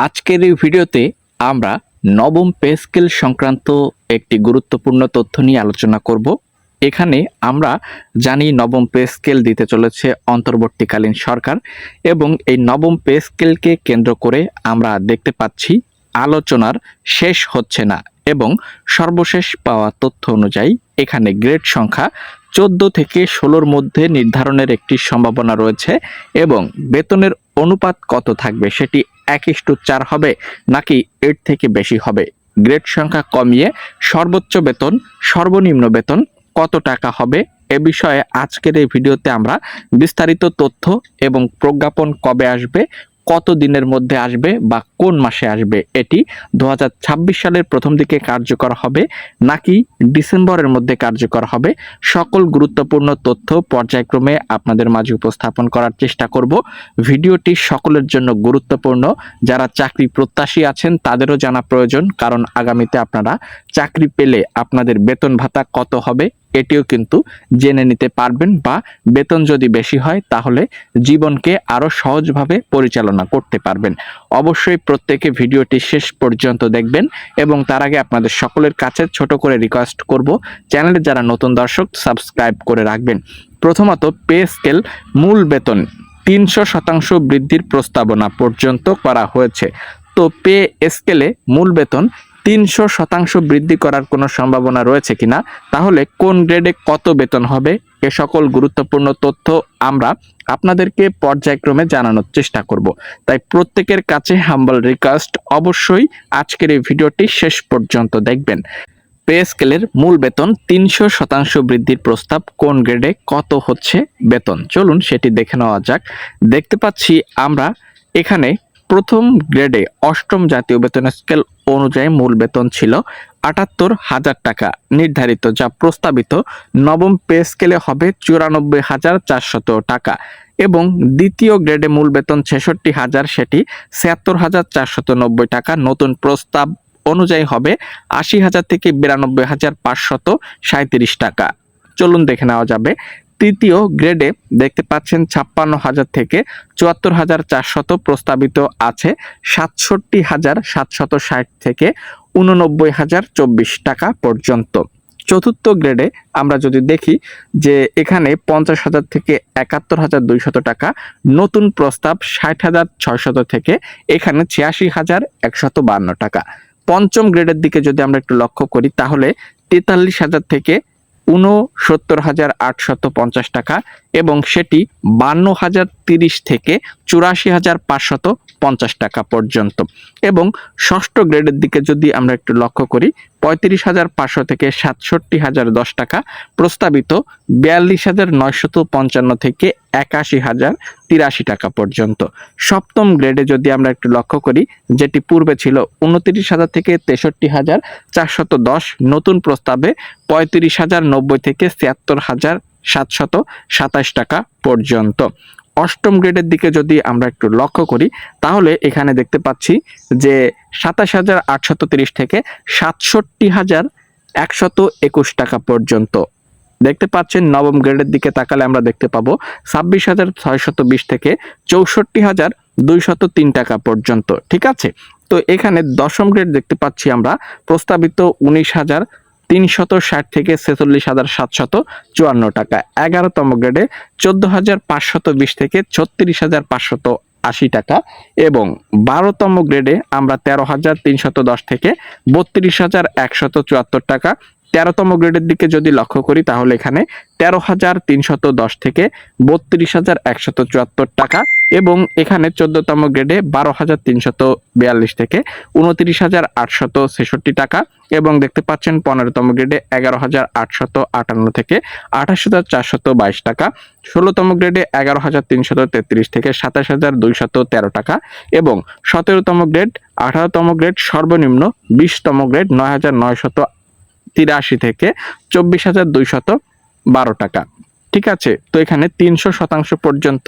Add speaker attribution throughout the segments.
Speaker 1: আজকের এই ভিডিওতে আমরা নবম পে স্কেল সংক্রান্ত একটি গুরুত্বপূর্ণ তথ্য নিয়ে আলোচনা করব। এখানে আমরা জানি নবম পে স্কেল দিতে চলেছে অন্তর্বর্তীকালীন সরকার এবং এই নবম পে স্কেলকে কেন্দ্র করে আমরা দেখতে পাচ্ছি আলোচনার শেষ হচ্ছে না এবং সর্বশেষ পাওয়া তথ্য অনুযায়ী এখানে গ্রেড সংখ্যা চোদ্দ থেকে ষোলোর মধ্যে নির্ধারণের একটি সম্ভাবনা রয়েছে এবং বেতনের অনুপাত কত থাকবে? সেটি এক ইস্টু চার হবে নাকি এর থেকে বেশি হবে? গ্রেড সংখ্যা কমিয়ে সর্বোচ্চ বেতন, সর্বনিম্ন বেতন কত টাকা হবে? এ বিষয়ে আজকের এই ভিডিওতে আমরা বিস্তারিত তথ্য এবং প্রজ্ঞাপন কবে আসবে কত দিনের মধ্যে আসবে বা কোন মাসে আসবে এটি দু হাজার ছাব্বিশ সালের প্রথম দিকে কার্যকর হবে নাকি ডিসেম্বরের মধ্যে কার্যকর হবে সকল গুরুত্বপূর্ণ তথ্য পর্যায়ক্রমে আপনাদের মাঝে উপস্থাপন করার চেষ্টা করব। ভিডিওটি সকলের জন্য গুরুত্বপূর্ণ। যারা চাকরি প্রত্যাশী আছেন তাদেরও জানা প্রয়োজন, কারণ আগামীতে আপনারা চাকরি পেলে আপনাদের বেতন ভাতা কত হবে এটিও কিন্তু জেনে নিতে পারবেন বা বেতন যদি বেশি হয়, তাহলে জীবনকে আরও সহজভাবে পরিচালনা করতে পারবেন। অবশ্যই প্রত্যেকে ভিডিওটি শেষ পর্যন্ত দেখবেন এবং তার আগে আপনাদের সকলের কাছে ছোট করে রিকোয়েস্ট করব, চ্যানেলে যারা নতুন দর্শক সাবস্ক্রাইব করে রাখবেন। প্রথমত পে স্কেল মূল বেতন তিনশো শতাংশ বৃদ্ধির প্রস্তাবনা পর্যন্ত করা হয়েছে। তো পে স্কেলে মূল বেতন তিনশো শতাংশ বৃদ্ধি করার কোনো সম্ভাবনা রয়েছে কিনা? তাহলে কোন গ্রেডে কত বেতন হবে? এ সকল গুরুত্বপূর্ণ তথ্য আমরা আপনাদেরকে পর্যায়ক্রমে জানানোর চেষ্টা করব। তাই প্রত্যেকের কাছে হাম্বল রিকোয়েস্ট অবশ্যই আজকের এই ভিডিওটি শেষ পর্যন্ত দেখবেন। পে স্কেলের মূল বেতন তিনশো শতাংশ বৃদ্ধির প্রস্তাব কোন গ্রেডে কত হচ্ছে বেতন? চলুন সেটি দেখে নেওয়া যাক। দেখতে পাচ্ছি আমরা এখানে প্রথম গ্রেডে অষ্টম জাতীয় বেতন স্কেল অনুযায়ী মূল বেতন ছিল আটাত্তর হাজার টাকা। নির্ধারিত যা প্রস্তাবিত নবম পে স্কেলে হবে চুরানব্বই হাজার চারশত টাকা এবং দ্বিতীয় গ্রেডে মূল বেতন ছেষট্টি হাজার, সেটি ছিয়াত্তর হাজার চারশত নব্বই টাকা। নতুন প্রস্তাব অনুযায়ী হবে আশি হাজার থেকে বিরানব্বই হাজার পাঁচশত সাঁত্রিশ টাকা। চলুন দেখে নেওয়া যাবে তৃতীয় গ্রেডে দেখতে পাচ্ছেন ছাপ্পান্ন হাজার থেকে চুয়াত্তর হাজার চারশত প্রস্তাবিত আছে সাতষট্টি হাজার সাতশত ষাট থেকে উননব্বই হাজার চব্বিশ টাকা পর্যন্ত। চতুর্থ গ্রেডে আমরা যদি দেখি যে এখানে পঞ্চাশ হাজার থেকে একাত্তর হাজার দুইশত টাকা, নতুন প্রস্তাব ষাট হাজার ছয়শত থেকে এখানে ছিয়াশি হাজার একশত বান্ন টাকা। পঞ্চম গ্রেডের দিকে যদি আমরা একটু লক্ষ্য করি তাহলে তেতাল্লিশ হাজার থেকে উনসত্তর হাজার আটশত পঞ্চাশ টাকা এবং সেটি বান্ন হাজার তিরিশ থেকে চুরাশি হাজার পাঁচশত পঞ্চাশ টাকা পর্যন্ত। এবং ষষ্ঠ গ্রেডের দিকে যদি আমরা একটু লক্ষ্য করি, পঁয়ত্রিশ হাজার পাঁচশো থেকে সাতষট্টি হাজার দশ টাকা, প্রস্তাবিত বিয়াল্লিশ হাজার নয়শত পঞ্চান্ন থেকে একাশি হাজার তিরাশি টাকা পর্যন্ত। সপ্তম গ্রেডে যদি আমরা একটু লক্ষ্য করি, যেটি পূর্বে ছিল উনত্রিশ হাজার থেকে তেষট্টি হাজার চারশত দশ, নতুন প্রস্তাবে পঁয়ত্রিশ হাজার নব্বই থেকে ছিয়াত্তর হাজার সাতশত সাতাশ টাকা পর্যন্ত। অষ্টম গ্রেডের দিকে যদি আমরা একটু লক্ষ্য করি, তাহলে এখানে দেখতে পাচ্ছি যে সাতাশ হাজার আটশত তিরিশ থেকে সাতষট্টি হাজার একশত একুশ টাকা পর্যন্ত। দেখতে পাচ্ছেন নবম গ্রেডের দিকে তাকালে আমরা দেখতে পাবো ছাব্বিশ হাজার ছয়শত বিশ থেকে চৌষট্টি হাজার দুইশত তিন টাকা পর্যন্ত। ঠিক আছে? তো এখানে দশম গ্রেড দেখতে পাচ্ছি আমরা, প্রস্তাবিত উনিশ হাজার তিনশত ষাট থেকে ছেচল্লিশ হাজার সাতশত চুয়ান্ন টাকা। এগারোতম গ্রেডে চোদ্দ হাজার পাঁচশত বিশ থেকে ছত্রিশ হাজার পাঁচশত আশি টাকা এবং বারোতম গ্রেডে আমরা তেরো হাজার তিনশত দশ থেকে বত্রিশ হাজার একশত চুয়াত্তর টাকা। তেরোতম গ্রেডের দিকে যদি লক্ষ্য করি তাহলে এখানে তেরো হাজার তিনশত দশ থেকে বত্রিশ হাজার একশত চুয়াত্তর টাকা এবং এখানে চোদ্দতম গ্রেডে বারো হাজার তিনশত বিয়াল্লিশ থেকে উনত্রিশ হাজার আটশত ছেষট্টি টাকা এবং দেখতে পাচ্ছেন পনেরোতম গ্রেডে এগারো হাজার আটশত আটান্ন থেকে আঠাশ হাজার চারশত বাইশ টাকা, ষোলোতম গ্রেডে এগারো হাজার তিনশত তেত্রিশ থেকে সাতাশ হাজার দুইশত তেরো টাকা এবং সতেরোতম গ্রেড আঠারোতম গ্রেড সর্বনিম্ন বিশতম গ্রেড নয় হাজার নয়শত তিরাশি থেকে চব্বিশ হাজার দুইশত বারো টাকা। ঠিক আছে? তো এখানে তিনশো শতাংশ পর্যন্ত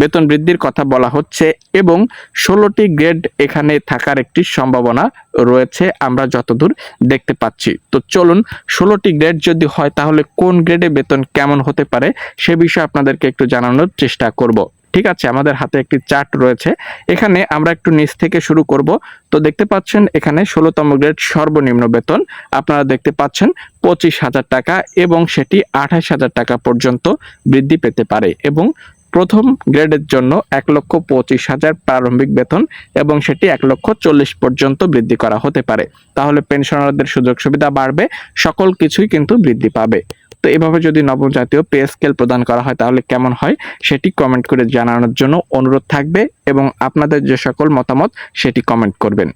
Speaker 1: বেতন বৃদ্ধির কথা বলা হচ্ছে এবং ষোলোটি গ্রেড এখানে থাকার একটি সম্ভাবনা রয়েছে, আমরা যতদূর দেখতে পাচ্ছি। তো চলুন, ষোলোটি গ্রেড যদি হয় তাহলে কোন গ্রেডে বেতন কেমন হতে পারে সে বিষয়ে আপনাদেরকে একটু জানানোর চেষ্টা করব। ঠিক আছে, আমাদের হাতে একটি চার্ট রয়েছে। এখানে আমরা একটু নিচ থেকে শুরু করব। তো দেখতে পাচ্ছেন, এখানে ষোলোতম গ্রেড সর্বনিম্ন বেতন। আপনারা দেখতে পাচ্ছেন, পঁচিশ হাজার টাকা এবং সেটি আঠাশ হাজার টাকা পর্যন্ত বৃদ্ধি পেতে পারে এবং প্রথম গ্রেডের জন্য এক লক্ষ পঁচিশ হাজার প্রারম্ভিক বেতন এবং সেটি এক লক্ষ চল্লিশ পর্যন্ত বৃদ্ধি করা হতে পারে। তাহলে পেনশনারদের সুযোগ সুবিধা বাড়বে, সকল কিছুই কিন্তু বৃদ্ধি পাবে। তো এভাবে যদি নবম জাতীয় পে স্কেল প্রদান করা হয়, তাহলে কেমন হয়? সেটি কমেন্ট করে জানানোর জন্য অনুরোধ থাকবে এবং আপনাদের যে সকল মতামত, সেটি কমেন্ট করবেন।